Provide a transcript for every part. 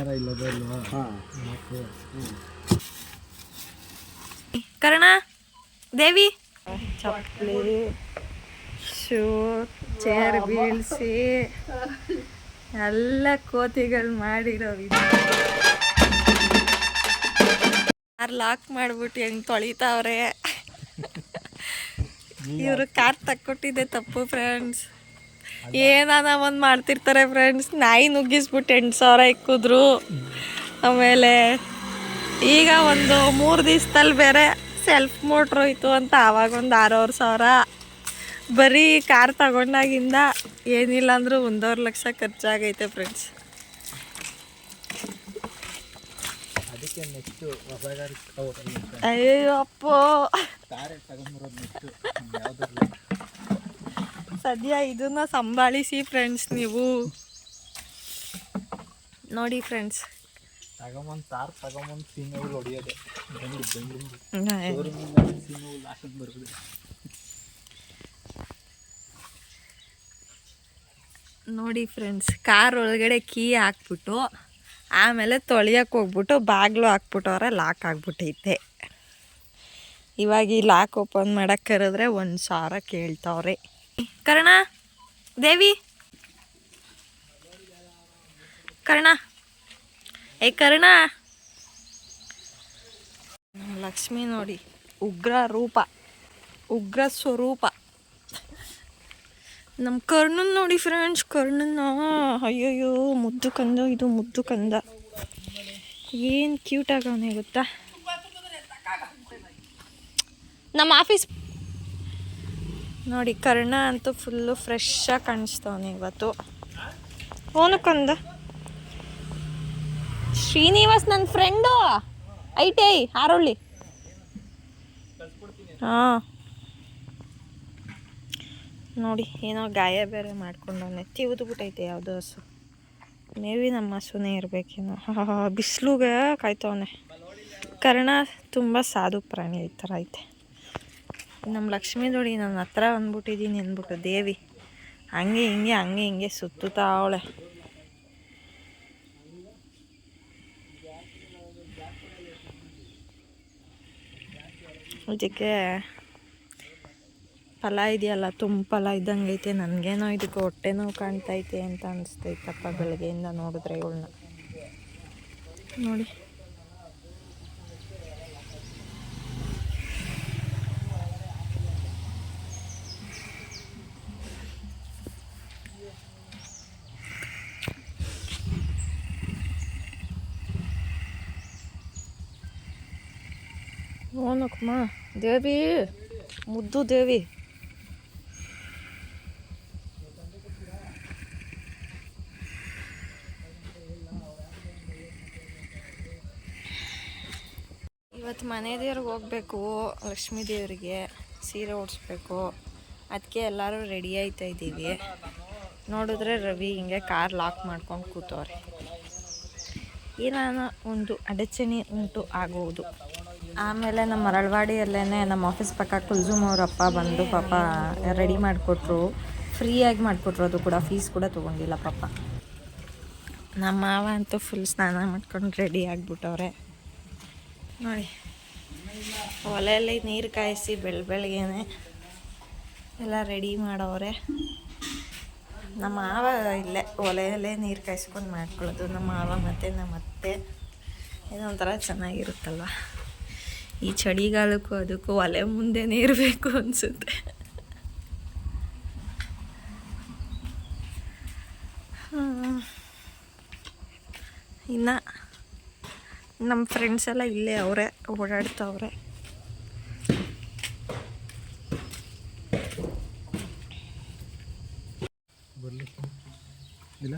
ಏನಾರ ಇಲ್ಲದ ಕರ್ಣ ದೇವಿ? ಚಪ್ಪಲಿ ಶೂ ಚೇರ್ ಬೀಳ್ಸಿ ಎಲ್ಲ ಕೋತಿಗಳು ಮಾಡಿರೋ ಕಾರ್ ಲಾಕ್ ಮಾಡ್ಬಿಟ್ಟು ಹೆಂಗ್ ತೊಳಿತಾವ್ರೆ? ಇವರು ಕಾರ್ ತಕ್ಕೊಟ್ಟಿದ್ದೆ ತಪ್ಪು ಫ್ರೆಂಡ್ಸ್ ಏನಾನ ಒಂದು ಮಾಡ್ತಿರ್ತಾರೆ ಫ್ರೆಂಡ್ಸ್ ನಾಯಿ ನುಗ್ಗಿಸ್ಬಿಟ್ಟು ಎಂಟು ಸಾವಿರ ಇಕ್ಕಿದ್ರು. ಆಮೇಲೆ ಈಗ ಒಂದು ಮೂರು ದಿವಸದಲ್ಲಿ ಬೇರೆ ಸೆಲ್ಫ್ ಮೋಟ್ರ್ ಹೋಯ್ತು ಅಂತ ಆವಾಗ ಒಂದು ಆರೂವರೆ ಸಾವಿರ. ಬರೀ ಕಾರ್ ತಗೊಂಡಾಗಿಂದ ಏನಿಲ್ಲ ಅಂದರೂ ಒಂದೂವರೆ ಲಕ್ಷ ಖರ್ಚಾಗೈತೆ ಫ್ರೆಂಡ್ಸ್ ಅಯ್ಯೋ ಅಪ್ಪೋ. ಸದ್ಯ ಇದನ್ನ ಸಂಭಾಳಿಸಿ ಫ್ರೆಂಡ್ಸ್ ನೀವು. ನೋಡಿ ಫ್ರೆಂಡ್ಸ್ ತಗೊಂಬಂದು ತಾರ್ ತಗೊಂಬಂದು ಸೀಮೆಗಳು ಹೊಡಿಯೋದೆ. ಬೆಂಗ್ಳೂರು ಬೆಂಗಳೂರು. ಸೀಮೆಗಳು ನೋಡಿ ಫ್ರೆಂಡ್ಸ್ ಕಾರ್ ಒಳಗಡೆ ಕೀ ಹಾಕ್ಬಿಟ್ಟು ಆಮೇಲೆ ತೊಳಿಯಕ್ಕೆ ಹೋಗ್ಬಿಟ್ಟು ಬಾಗಿಲು ಹಾಕ್ಬಿಟ್ಟವ್ರೆ ಲಾಕ್ ಆಗ್ಬಿಟ್ಟೈತೆ. ಇವಾಗ ಈ ಲಾಕ್ ಓಪನ್ ಮಾಡೋಕ್ಕೆ ಕರೆದ್ರೆ ಒಂದು ಸಾವಿರ ಕೇಳ್ತಾವ್ರೆ. ಕರ್ಣ, ದೇವಿ. ಕರ್ಣ. ಏ, ಕರ್ಣ. ಲಕ್ಷ್ಮಿ ನೋಡಿ, ಉಗ್ರ ರೂಪ, ಉಗ್ರ ಸ್ವರೂಪ. ನಮ್ಮ ಕರ್ಣನ್ ನೋಡಿ ಫ್ರೆಂಡ್ಸ್ ಕರ್ಣನ. ಅಯ್ಯಯ್ಯೋ, ಮುದ್ದು ಕಂದ ಇದು, ಮುದ್ದು ಕಂದ. ಏನು ಕ್ಯೂಟ್ ಆಗವನೇ ಗೊತ್ತಾ? ನಮ್ಮ ಆಫೀಸ್ ನೋಡಿ, ಕರ್ಣ ಅಂತೂ ಫುಲ್ಲು ಫ್ರೆಶ್ ಆಗಿ ಕಾಣಿಸ್ತವನೆ ಇವತ್ತು. ಓನು ಕಂದ. ಶ್ರೀನಿವಾಸ್ ನನ್ನ ಫ್ರೆಂಡು ಐ ಟಿ ಐ ಆರೋಳ್ಳಿ ಹಾಂ. ನೋಡಿ, ಏನೋ ಗಾಯ ಬೇರೆ ಮಾಡ್ಕೊಂಡವನೆ. ತಿವಿದ್ಬಿಟ್ಟೈತೆ ಯಾವುದೋ ಹಸು. ಮೇವಿ ನಮ್ಮ ಹಸುನೇ ಇರಬೇಕೇನೋ. ಬಿಸಿಲುಗೆ ಕಾಯ್ತವನೆ. ಕರ್ಣ ತುಂಬ ಸಾಧು ಪ್ರಾಣಿ ಈ ಥರ ಐತೆ. ನಮ್ಮ ಲಕ್ಷ್ಮೀ ನೋಡಿ ನನ್ನ ಹತ್ರ ಬಂದ್ಬಿಟ್ಟಿದ್ದೀನಿ ಅಂದ್ಬಿಟ್ಟು, ದೇವಿ. ಹಂಗೆ ಹಿಂಗೆ ಹಂಗೆ ಹಿಂಗೆ ಸುತ್ತುತ್ತಾ ಅವಳೆ. ಇದಕ್ಕೆ ಫಲ ಇದೆಯಲ್ಲ, ತುಂಬ ಫಲ ಇದ್ದಂಗೆ ಐತೆ. ನನಗೇನೋ ಇದಕ್ಕೆ ಹೊಟ್ಟೆ ನೋವು ಕಾಣ್ತೈತೆ ಅಂತ ಅನಿಸ್ತೈತಪ್ಪ ಬೆಳಗ್ಗೆಯಿಂದ ನೋಡಿದ್ರೆ ಇವಳನ್ನ. ನೋಡಿ. ಓನಕ್ಕಮ್ಮ ದೇವಿ ಮುದ್ದು ದೇವಿ ಇವತ್ತು ಮನೆ ದೇವ್ರಿಗೆ ಹೋಗ್ಬೇಕು, ಲಕ್ಷ್ಮೀ ದೇವರಿಗೆ ಸೀರೆ ಓಡಿಸ್ಬೇಕು ಅದಕ್ಕೆ ಎಲ್ಲರೂ ರೆಡಿ ಆಯ್ತಾ ಇದ್ದೀವಿ. ನೋಡಿದ್ರೆ ರವಿ ಹಿಂಗೆ ಕಾರ್ ಲಾಕ್ ಮಾಡ್ಕೊಂಡು ಕೂತವ್ರೆ. ಏನಾನ ಒಂದು ಅಡಚಣೆ ಉಂಟು ಆಗುವುದು ಆಮೇಲೆ ನಮ್ಮ ಮರಳವಾಡಿಯಲ್ಲೇ ನಮ್ಮ ಆಫೀಸ್ ಪಕ್ಕ ಕುಲ್ಜುಮ್ ಅವ್ರ ಅಪ್ಪ ಬಂದು ಪಾಪ ರೆಡಿ ಮಾಡಿಕೊಟ್ರು. ಫ್ರೀಯಾಗಿ ಮಾಡಿಕೊಟ್ರು ಅದು ಕೂಡ ಫೀಸ್ ಕೂಡ ತೊಗೊಂಡಿಲ್ಲ ಪಾಪ. ನಮ್ಮ ಮಾವ ಅಂತೂ ಫುಲ್ ಸ್ನಾನ ಮಾಡ್ಕೊಂಡು ರೆಡಿ ಆಗಿಬಿಟ್ಟವ್ರೆ. ನೋಡಿ, ಒಲೆಯಲ್ಲಿ ನೀರು ಕಾಯಿಸಿ ಬೆಳ ಬೆಳಗ್ಗೆನೆ ಎಲ್ಲ ರೆಡಿ ಮಾಡವ್ರೆ. ನಮ್ಮ ಮಾವ ಇಲ್ಲೇ, ಒಲೆಯಲ್ಲೇ ನೀರು ಕಾಯಿಸ್ಕೊಂಡು ಮಾಡ್ಕೊಳ್ಳೋದು. ನಮ್ಮ ಮಾವ ಮತ್ತು ನಮ್ಮ ಅತ್ತೆ ಇದೊಂಥರ ಚೆನ್ನಾಗಿರುತ್ತಲ್ವ? ಈ ಚಳಿಗಾಲಕ್ಕೂ ಅದಕ್ಕೂ ಒಲೆ ಮುಂದೆನೇ ಇರಬೇಕು ಅನಿಸುತ್ತೆ. ಇನ್ನು ನಮ್ಮ ಫ್ರೆಂಡ್ಸ್ ಎಲ್ಲ ಇಲ್ಲೇ ಅವರೇ ಓಡಾಡ್ತವ್ರೆ ಬರಲಿ ಇಲ್ಲ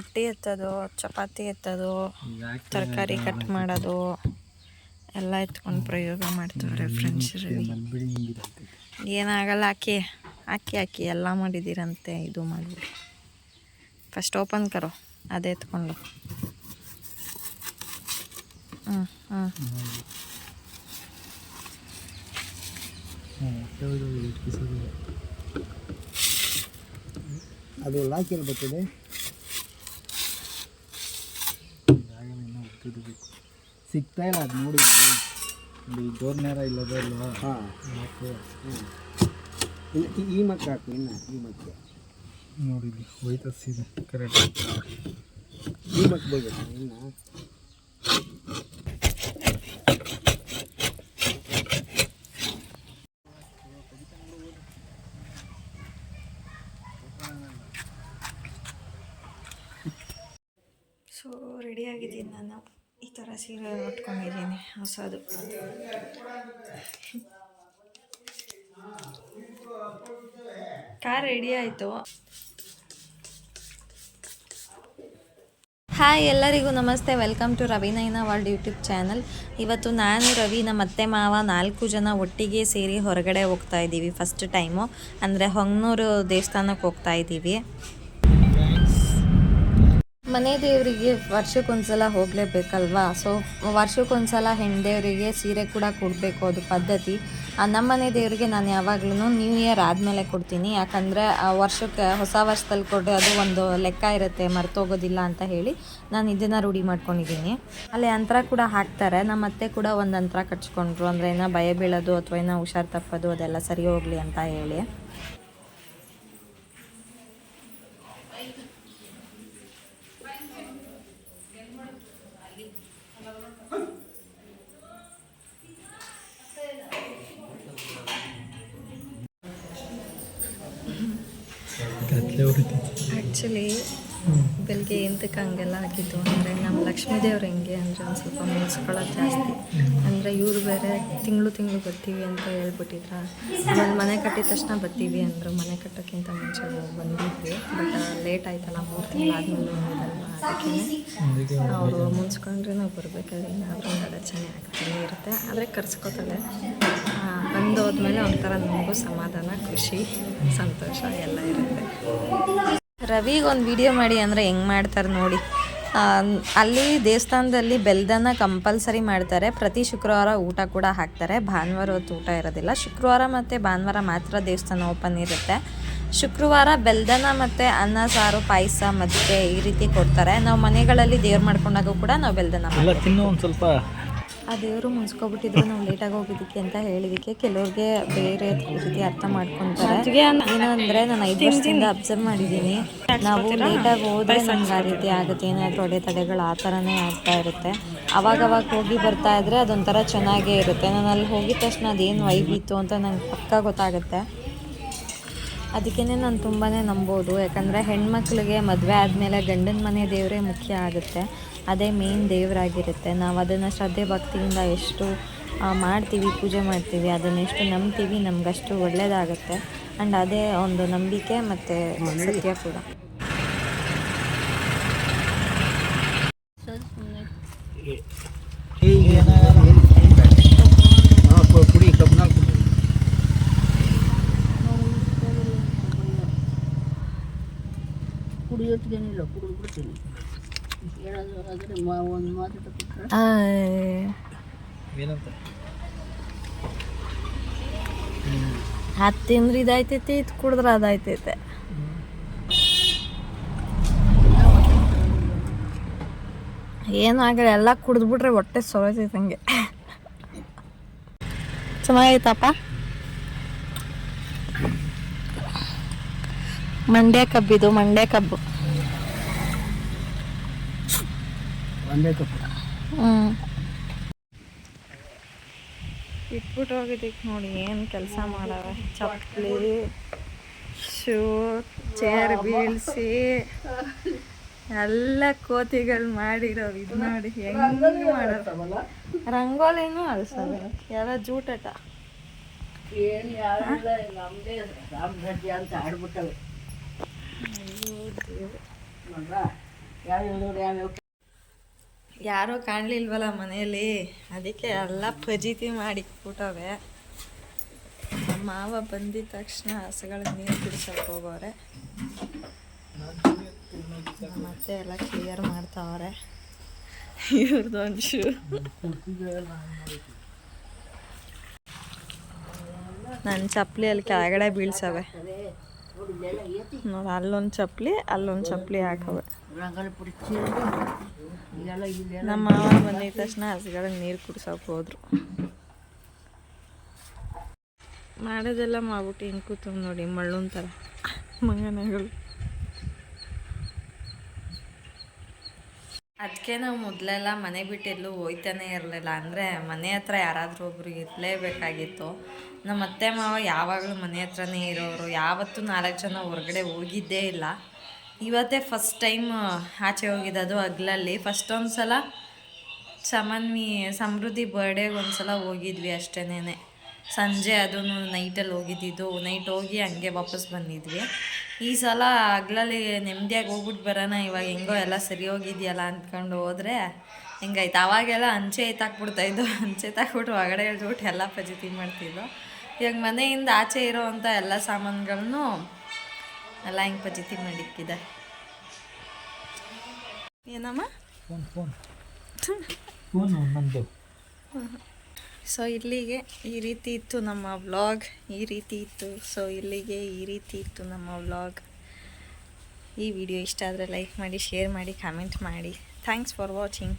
ರೊಟ್ಟಿ ಎತ್ತೋದು ಚಪಾತಿ ಎತ್ತೋದು ತರಕಾರಿ ಕಟ್ ಮಾಡೋದು ಎಲ್ಲ ಎತ್ಕೊಂಡು ಪ್ರಯೋಗ ಮಾಡ್ತಾರೆ ಫ್ರೆಂಡ್ಸ್ ಏನಾಗಲ್ಲ ಹಾಕಿ ಹಾಕಿ ಹಾಕಿ ಎಲ್ಲ ಮಾಡಿದ್ದೀರಂತೆ ಇದು ಮಾಡಿಬಿಡಿ. ಫಸ್ಟ್ ಓಪನ್ ಕರೋ ಅದೇ ಎತ್ಕೊಂಡು. ಹ್ಞೂ ಹ್ಞೂ ಹ್ಞೂ, ಅದು ಲಾಕ್ ಎಲ್ಲಿ ಬರ್ತದೆ. ತಿರ್ಬೇಕು ಸಿಗ್ತಾ ಇಲ್ಲ ಅದು ನೋಡಿ ಇಲ್ಲಿ ಡೋರ್ ನೇರ ಇಲ್ಲದ ಇಲ್ವಾ? ಹಾಂ. ಯಾಕೆ ಇನ್ನು ಈ ಮಕ್ಕ ಹಾಕು ಇನ್ನು ಈ ಮಕ್ಕ ನೋಡಿದ್ವಿ ಇಲ್ಲಿ ಇದೆ ಸೀದಾ ಕರೆಕ್ಟ್ ಈ ಮಕ್ಕ ಬೇಕು ಇನ್ನು ಸೊ ರೆಡಿಯಾಗಿದ್ದೀನಿ ನಾನು ಈ ಥರ ಸೀರೆ ಉಟ್ಕೊಂಡಿದ್ದೀನಿ ಹೊಸದು. ಕಾರ್ ರೆಡಿ ಆಯಿತು. ಹಾಯ್ ಎಲ್ಲರಿಗೂ ನಮಸ್ತೆ ವೆಲ್ಕಮ್ ಟು ರವಿನೈನ ವರ್ಲ್ಡ್ ಯೂಟ್ಯೂಬ್ ಚಾನಲ್ ಇವತ್ತು ನಾನು ರವಿ, ನಮ್ಮ ಅತ್ತೆ ಮಾವ ನಾಲ್ಕು ಜನ ಒಟ್ಟಿಗೆ ಸೇರಿ ಹೊರಗಡೆ ಹೋಗ್ತಾ ಇದ್ದೀವಿ ಫಸ್ಟ್ ಟೈಮು ಅಂದರೆ ಹೊಂಗನೂರು ದೇವಸ್ಥಾನಕ್ಕೆ ಹೋಗ್ತಾ ಇದ್ದೀವಿ. ಮನೆ ದೇವರಿಗೆ ವರ್ಷಕ್ಕೊಂದ್ಸಲ ಹೋಗಲೇಬೇಕಲ್ವಾ? ಸೊ ವರ್ಷಕ್ಕೊಂದ್ಸಲ ಹೆಣ್ಣು ದೇವರಿಗೆ ಸೀರೆ ಕೂಡ ಕೊಡಬೇಕು ಅದು ಪದ್ಧತಿ. ನಮ್ಮ ಮನೆ ದೇವರಿಗೆ ನಾನು ಯಾವಾಗ್ಲೂ ನ್ಯೂ ಇಯರ್ ಆದಮೇಲೆ ಕೊಡ್ತೀನಿ. ಯಾಕಂದರೆ ವರ್ಷಕ್ಕೆ ಹೊಸ ವರ್ಷದಲ್ಲಿ ಕೊಟ್ಟರೆ ಅದು ಒಂದು ಲೆಕ್ಕ ಇರುತ್ತೆ, ಮರ್ತೋಗೋದಿಲ್ಲ ಅಂತ ಹೇಳಿ ನಾನು ಇದನ್ನು ರೂಢಿ ಮಾಡ್ಕೊಂಡಿದ್ದೀನಿ. ಅಲ್ಲಿ ಅಂತರ ಕೂಡ ಹಾಕ್ತಾರೆ. ನಮ್ಮ ಅತ್ತೆ ಕೂಡ ಒಂದು ಅಂತರ ಕಟ್ಸ್ಕೊಂಡ್ರು. ಅಂದರೆ ಏನೋ ಭಯ ಬೀಳೋದು ಅಥವಾ ಏನೋ ಹುಷಾರು ತಪ್ಪೋದು ಅದೆಲ್ಲ ಸರಿ ಹೋಗಲಿ ಅಂತ ಹೇಳಿ. Actually, ಬೆಳಿಗ್ಗೆ ಎಂತಕ್ಕೆ ಹಂಗೆಲ್ಲ ಹಾಕಿತ್ತು ಅಂದರೆ ನಮ್ಮ ಲಕ್ಷ್ಮೀ ದೇವ್ರು ಹೆಂಗೆ ಅಂದರೆ ಒಂದು ಸ್ವಲ್ಪ ಮುನ್ಸ್ಕೊಳ್ಳೋದು ಜಾಸ್ತಿ. ಅಂದರೆ ಇವರು ಬೇರೆ ತಿಂಗಳು ತಿಂಗಳು ಬರ್ತೀವಿ ಅಂತ ಹೇಳ್ಬಿಟ್ಟಿದ್ರ. ಆಮೇಲೆ ಮನೆ ಕಟ್ಟಿದ ತಕ್ಷಣ ಬರ್ತೀವಿ ಅಂದರು. ಮನೆ ಕಟ್ಟೋಕ್ಕಿಂತ ಮುಂಚೆ ಬಂದಿದ್ವಿ. ಬಟ್ ಲೇಟ್ ಆಯ್ತಲ್ಲ ಮೂರು ತಿಂಗಳು ಆದಮೇಲೆ ಅವರು ಮುನ್ಸ್ಕೊಂಡ್ರೆ ನಾವು ಬರಬೇಕಾದ್ರೆ ಏನಾದರೂ ಅಡಚಣೆ ಆಗ್ತಾನೆ ಇರುತ್ತೆ. ಆದರೆ ಕರ್ಸ್ಕೊತಾಳೆ ಆ, ಬಂದು ಹೋದ್ಮೇಲೆ ಒಂಥರ ನಮಗೂ ಸಮಾಧಾನ ಖುಷಿ ಸಂತೋಷ ಎಲ್ಲ ಇರುತ್ತೆ. ರವಿಗೆ ಒಂದು ವಿಡಿಯೋ ಮಾಡಿ ಅಂದರೆ ಹೆಂಗೆ ಮಾಡ್ತಾರೆ ನೋಡಿ. ಅಲ್ಲಿ ದೇವಸ್ಥಾನದಲ್ಲಿ ಬೆಲ್ದನ್ನ ಕಂಪಲ್ಸರಿ ಮಾಡ್ತಾರೆ. ಪ್ರತಿ ಶುಕ್ರವಾರ ಊಟ ಕೂಡ ಹಾಕ್ತಾರೆ. ಭಾನುವಾರ ಹೊತ್ತು ಊಟ ಇರೋದಿಲ್ಲ. ಶುಕ್ರವಾರ ಮತ್ತು ಭಾನುವಾರ ಮಾತ್ರ ದೇವಸ್ಥಾನ ಓಪನ್ ಇರುತ್ತೆ. ಶುಕ್ರವಾರ ಬೆಲ್ದನ ಮತ್ತು ಅನ್ನ ಸಾರು ಪಾಯಸ ಮಜ್ಜಿಗೆ ಈ ರೀತಿ ಕೊಡ್ತಾರೆ. ನಾವು ಮನೆಗಳಲ್ಲಿ ದೇವ್ರು ಮಾಡ್ಕೊಂಡಾಗ ಕೂಡ ನಾವು ಬೆಲ್ದನ ತಿನ್ನು ಒಂದು ಸ್ವಲ್ಪ. ಆ ದೇವರು ಮುನ್ಸ್ಕೊಬಿಟ್ಟಿದ್ರು ನಾವು ಲೇಟಾಗಿ ಹೋಗಿದ್ದಕ್ಕೆ ಅಂತ ಹೇಳಿದಕ್ಕೆ ಕೆಲವ್ರಿಗೆ ಬೇರೆ ರೀತಿ ಅರ್ಥ ಮಾಡ್ಕೊಂತಾರೆ. ಏನು ಅಂದ್ರೆ ನಾನು ಐದು ವರ್ಷದಿಂದ ಅಬ್ಸರ್ವ್ ಮಾಡಿದ್ದೀನಿ. ನಾವು ಲೇಟಾಗಿ ಹೋದ್ರೆ ನಮ್ಗೆ ಆ ರೀತಿ ಆಗುತ್ತೆ ಏನಾದರೂ ಅಡೆ ತಡೆಗಳು ಆ ಥರನೇ ಆಗ್ತಾ ಇರುತ್ತೆ. ಅವಾಗ ಅವಾಗ ಹೋಗಿ ಬರ್ತಾ ಇದ್ರೆ ಅದೊಂಥರ ಚೆನ್ನಾಗೇ ಇರುತ್ತೆ. ನಾನು ಅಲ್ಲಿ ಹೋಗಿದ ತಕ್ಷಣ ಅದೇನು ವೈಬ್ ಇತ್ತು ಅಂತ ನಂಗೆ ಪಕ್ಕ ಗೊತ್ತಾಗುತ್ತೆ. ಅದಕ್ಕೇ ನಾನು ತುಂಬಾ ನಂಬೋದು. ಯಾಕಂದರೆ ಹೆಣ್ಮಕ್ಳಿಗೆ ಮದುವೆ ಆದಮೇಲೆ ಗಂಡನ ಮನೆ ದೇವರೇ ಮುಖ್ಯ ಆಗುತ್ತೆ. ಅದೇ ಮೇನ್ ದೇವರಾಗಿರುತ್ತೆ. ನಾವು ಅದನ್ನು ಶ್ರದ್ಧೆ ಭಕ್ತಿಯಿಂದ ಎಷ್ಟು ಆ, ಮಾಡ್ತೀವಿ ಪೂಜೆ ಮಾಡ್ತೀವಿ ಅದನ್ನು ಎಷ್ಟು ನಂಬ್ತೀವಿ ನಮಗಷ್ಟು ಒಳ್ಳೆಯದಾಗುತ್ತೆ ಆ್ಯಂಡ್ ಅದೇ ಒಂದು ನಂಬಿಕೆ ಮತ್ತು ಸತ್ಯ ಕೂಡ. ಕುಡಿಯೋತ್ಗೇನಿಲ್ಲ ಕುಡಿದು ಅದು ತಿಂದ್ರೆ ಇದಾಯ್ತೈತಿ ಇದು ಕುಡಿದ್ರೆ ಅದಾಯ್ತೈತೆ. ಏನಾಗಲ್ಲ ಎಲ್ಲ ಕುಡಿದ್ಬಿಟ್ರೆ ಹೊಟ್ಟೆ ಸೊರತೈತೆ ಹಂಗೆ. ಚೆನ್ನಾಗೈತಪ್ಪ? ಮಂಡ್ಯ ಕಬ್ಬಿದು, ಮಂಡ್ಯ ಕಬ್ಬು. ಒಂದೇ ಕಪ್ಪು ಇಟ್ಬಿಟ್ಟು ಹೋಗಿದ್ದಕ್ಕೆ ನೋಡಿ ಏನು ಕೆಲಸ ಮಾಡವೆ. ಚಪ್ಪಲಿ ಶೂ ಚೇರ್ ಬೀಳ್ಸಿ ಎಲ್ಲ ಕೋತಿಗಳು ಮಾಡಿರೋ ಇದು ನೋಡಿ ಹೆಂಗ್ ಮಾಡೋದು ರಂಗೋಲಿನೂ ಅಲ್ಸವೆ ಎಲ್ಲ ಜೂಟಟ ಏನು ಯಾರಿಲ್ಲ ನಮ್ಮದೇ ರಾಮಗಡ್ಡೆ ಅಂತ ಆಡ್ಬಿಟ್ಟವೆ ನೋಡ್ರ ಯಾವ ಹೇಳಿದ್ರು ಯಾವ್ಯಾವ ಯಾರೂ ಕಾಣಲಿಲ್ವಲ್ಲ ಮನೆಯಲ್ಲಿ? ಅದಕ್ಕೆ ಎಲ್ಲ ಫಜೀತಿ ಮಾಡಿ ಕೂಟವೆ ಮಾವ ಬಂದಿದ ತಕ್ಷಣ ಹಸುಗಳ ನೀರು ಕುಡಿಸಕ್ಕೆ ಹೋಗೋರೆ ಮತ್ತೆ ಎಲ್ಲ ಕ್ಲಿಯರ್ ಮಾಡ್ತಾವ್ರೆ. ಇವ್ರದ್ದು ನನ್ನ ಚಪ್ಪಲಿ ಅಲ್ಲಿ ಕೆಳಗಡೆ ಬೀಳ್ಸವೆ ನೋಡಿ, ಅಲ್ಲೊಂದು ಚಪ್ಪಲಿ ಅಲ್ಲೊಂದು ಚಪ್ಪಲಿ ಹಾಕವೆ ನಮ್ಮ ಮಾವ ಬಂದಿದ ತಕ್ಷಣ ಹಸುಗಳಿಗೆ ನೀರು ಕುಡ್ಸೋಕೆ ಹೋದ್ರು. ಮಾಡೋದೆಲ್ಲ ಮಾಡ್ಬಿಟ್ಟು ಹಿಂಗೆ ಕೂತು ನೋಡಿ ಮಳ್ಳೊನ್ ಥರ ಮಂಗನಗಳು. ಅದಕ್ಕೆ ನಾವು ಮೊದಲೆಲ್ಲ ಮನೆ ಬಿಟ್ಟು ಎಲ್ಲೂ ಹೋಯ್ತಾನೆ ಇರಲಿಲ್ಲ. ಅಂದರೆ ಮನೆ ಹತ್ರ ಯಾರಾದರೂ ಒಬ್ರು ಇರಲೇಬೇಕಾಗಿತ್ತು. ನಮ್ಮ ಅತ್ತೆ, ಮಾವ ಯಾವಾಗಲೂ ಮನೆ ಹತ್ರನೇ ಇರೋರು. ಯಾವತ್ತೂ ನಾಲ್ಕು ಜನ ಹೊರಗಡೆ ಹೋಗಿದ್ದೇ ಇಲ್ಲ. ಇವತ್ತೇ ಫಸ್ಟ್ ಟೈಮ್ ಆಚೆ ಹೋಗಿದ್ದದು ಹಗ್ಲಲ್ಲಿ. ಫಸ್ಟ್ ಒಂದು ಸಲ ಸಮನ್ವಿ, ಸಮೃದ್ಧಿ ಬರ್ಡೇಗೆ ಒಂದು ಸಲ ಹೋಗಿದ್ವಿ ಅಷ್ಟೇನೆ ಸಂಜೆ ಅದೂ ನೈಟಲ್ಲಿ ಹೋಗಿದ್ದಿದ್ದು. ನೈಟ್ ಹೋಗಿ ಹಂಗೆ ವಾಪಸ್ ಬಂದಿದ್ವಿ. ಈ ಸಲ ಹಗ್ಲಲ್ಲಿ ನೆಮ್ಮದಿಯಾಗಿ ಹೋಗ್ಬಿಟ್ಟು ಬರೋಣ ಇವಾಗ ಹೆಂಗೋ ಎಲ್ಲ ಸರಿ ಹೋಗಿದೆಯಲ್ಲ ಅಂದ್ಕೊಂಡು ಹೋದರೆ ಹಿಂಗಾಯ್ತು? ಅವಾಗೆಲ್ಲ ಅಂಚೆ ಎತ್ತಾಕ್ಬಿಡ್ತಾಯಿದ್ದು ಅಂಚೆ ತಾಕ್ಬಿಟ್ಟು ಒಳಗಡೆ ಎಳ್ದ್ಬಿಟ್ಟು ಎಲ್ಲ ಪಜಿತಿ ಮಾಡ್ತಿದ್ದು ಇವಾಗ ಮನೆಯಿಂದ ಆಚೆ ಇರೋವಂಥ ಎಲ್ಲ ಸಾಮಾನುಗಳನ್ನು ಎಲ್ಲ ಹಿಂಗೆ ಪಜಿತಿ ಮಾಡಿಕ್ಕಿದೆ? ಏನಮ್ಮ? Phone phone. ಫೋನ್ ನಂದು. ಸೊ ಇಲ್ಲಿಗೆ ಈ ರೀತಿ ಇತ್ತು ನಮ್ಮ ವ್ಲಾಗ್ ಈ ರೀತಿ ಇತ್ತು. ಸೊ ಇಲ್ಲಿಗೆ ಈ ರೀತಿ ಇತ್ತು ನಮ್ಮ ವ್ಲಾಗ್ ಈ ವಿಡಿಯೋ ಇಷ್ಟ ಆದರೆ ಲೈಕ್ ಮಾಡಿ ಶೇರ್ ಮಾಡಿ ಕಾಮೆಂಟ್ ಮಾಡಿ. Thanks for watching